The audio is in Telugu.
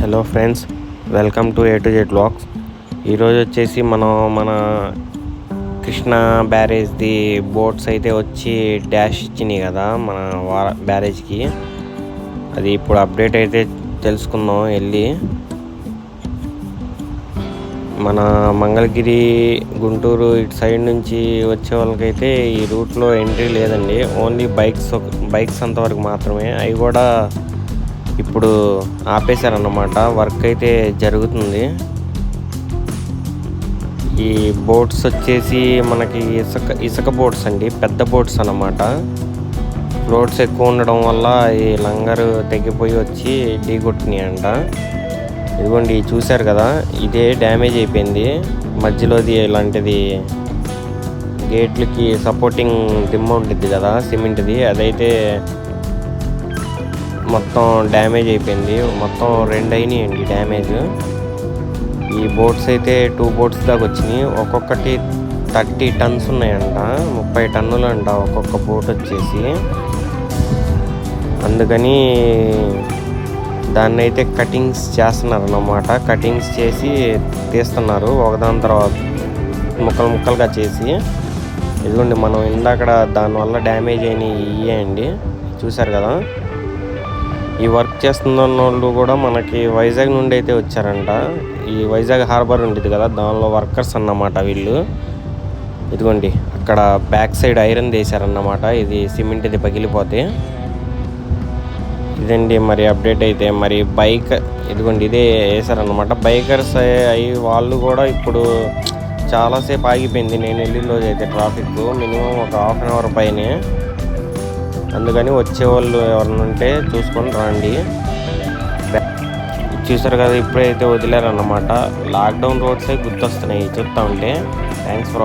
Hello friends welcome to A to Z blogs ఈరోజు వచ్చేసి మనం మన కృష్ణా బ్యారేజ్ది బోట్స్ అయితే వచ్చి డ్యాష్ ఇచ్చినాయి కదా మన బ్యారేజ్కి. అది ఇప్పుడు అప్డేట్ అయితే తెలుసుకుందాం వెళ్ళి. మన మంగళగిరి గుంటూరు ఇటు సైడ్ నుంచి వచ్చే వాళ్ళకైతే ఈ రూట్లో ఎంట్రీ లేదండి. ఓన్లీ బైక్స్ బైక్స్ అంతవరకు మాత్రమే. అవి కూడా ఇప్పుడు ఆపేశారన్నమాట. వర్క్ అయితే జరుగుతుంది. ఈ బోట్స్ వచ్చేసి మనకి ఇసుక ఇసుక బోట్స్ అండి. పెద్ద బోట్స్ అన్నమాట. ఫ్లోట్స్ ఎక్కువ ఉండడం వల్ల ఈ లంగరు తెగిపోయి వచ్చి ఢీ కొట్టినాయి అంట ఇదిగోండి చూశారు కదా ఇదే డ్యామేజ్ అయిపోయింది. మధ్యలోది ఇలాంటిది గేట్లకి సపోర్టింగ్ దిమ్మ ఉంటుంది కదా సిమెంట్ది. అదైతే మొత్తం డ్యామేజ్ అయిపోయింది. మొత్తం రెండు అయినాయండి డ్యామేజ్. ఈ బోట్స్ అయితే టూ బోట్స్ దాకా వచ్చినాయి. ఒక్కొక్కటి థర్టీ టన్స్ ఉన్నాయంట. ముప్పై టన్నులు అంట ఒక్కొక్క బోట్ వచ్చేసి. అందుకని దాన్ని అయితే కటింగ్స్ చేస్తున్నారు అన్నమాట కటింగ్స్ చేసి తీస్తున్నారు. ఒకదాని తర్వాత ముక్కలు ముక్కలుగా చేసి. ఇదిగోండి మనం ఇందాక దానివల్ల డ్యామేజ్ అయినాయి ఇవే అండి. చూసారు కదా? ఈ వర్క్ చేస్తున్న వాళ్ళు కూడా మనకి వైజాగ్ నుండి అయితే వచ్చారంట. ఈ వైజాగ్ హార్బర్ ఉంటుంది కదా దానిలో వర్కర్స్ అన్నమాట వీళ్ళు. ఇదిగోండి అక్కడ బ్యాక్ సైడ్ ఐరన్ వేశారన్నమాట. ఇది సిమెంట్ ఇది పగిలిపోతే. ఇదండి మరి అప్డేట్ అయితే. మరి బైక్ ఇదిగోండి ఇదే వేసారన్నమాట బైకర్స్ అయ్యి వాళ్ళు కూడా ఇప్పుడు చాలాసేపు ఆగిపోయింది. నేను వెళ్ళిన రోజు అయితే ట్రాఫిక్ మినిమం ఒక హాఫ్ అన్ అవర్ పైనే. అందుకని వచ్చేవాళ్ళు ఎవరైనా ఉంటే చూసుకొని రండి. చూసారు కదా ఇప్పుడైతే వదిలేరు అన్నమాట లాక్డౌన్ రోడ్సే గుర్తొస్తున్నాయి చూస్తూ ఉంటే. Thanks for